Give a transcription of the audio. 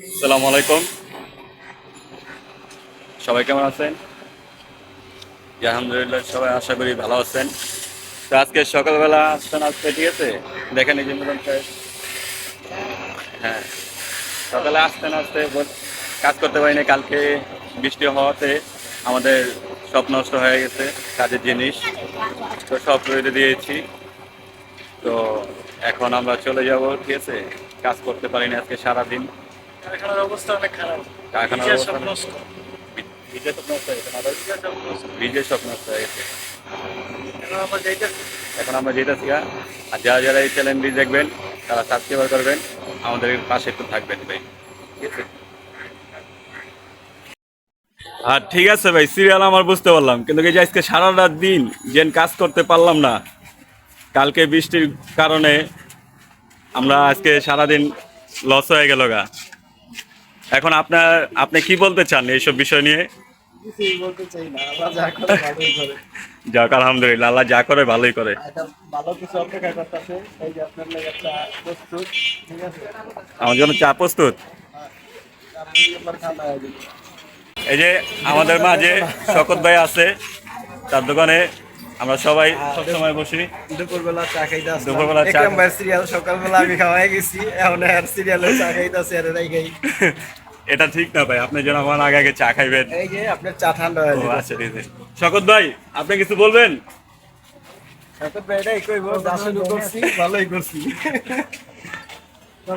আলাইকুম। সবাই কেমন আছেন? আলহামদুলিল্লাহ, সবাই আশা করি ভালো আছেন। তো আজকে সকালবেলা আসছেন আজকে ঠিক আছে? দেখেন এই যে মিলন হ্যাঁ। সকালে আসতে না আসতে কাজ করতে পারিনি। কালকে বৃষ্টি হওয়াতে আমাদের সব নষ্ট হয়ে গেছে, কাজের জিনিস। তো সব রইতে দিয়েছি। তো এখন আমরা চলে যাব, ঠিক আছে? কাজ করতে পারিনি আজকে সারাদিন। কারখানার অবস্থা অনেক খারাপ। কারখানার নিজের অবস্থা সব নষ্ট। ভিজে সব নষ্ট হয়ে গেছে ভিজে সব নষ্ট। হয়ে গেছে। এখন আমরা যাইতেছি। এখন আমরা যেতেছি আর যারা যারা এই চ্যানেলটি দেখবেন তারা সাবস্ক্রাইব করবেন। আমাদের পাশে একটু থাকবেন ভাই। ঠিক আছে? আর ঠিক আছে ভাই। সিরিয়াল আমার বুঝতে পারলাম। কিন্তু এই যে আজকে সারাটা দিন যেন কাজ করতে পারলাম না কালকে বৃষ্টির কারণে আমরা আজকে সারাদিন লস হয়ে গেল গা। এখন আপনার আপনি কি বলতে চান এইসব বিষয় নিয়ে। যাক আলহামদুলিল্লাহ আল্লাহ যা করে ভালোই করে আমার জন্য চা প্রস্তুত। এই যে আমাদের মাঝে শকত ভাই আছে তার দোকানে আমরা সবাই সবসময় বসি দুপুরবেলা চা খাইতে আসলাম। দুপুরবেলা চা সিরিয়াল সকালবেলা আমি খাওয়াই গেছি এখন আর সিরিয়ালে চা আর এরাই খাই এটা ঠিক না ভাই আপনি যেন আমার আগে আগে চা খাইবেন। এই যে আপনার চা ঠান্ডা হয়ে যাবে আচ্ছা ঠিক আছে। শকত ভাই আপনি কিছু বলবেন? শকত ভাই এটাই কইব যা শুরু করছি ভালোই করছি।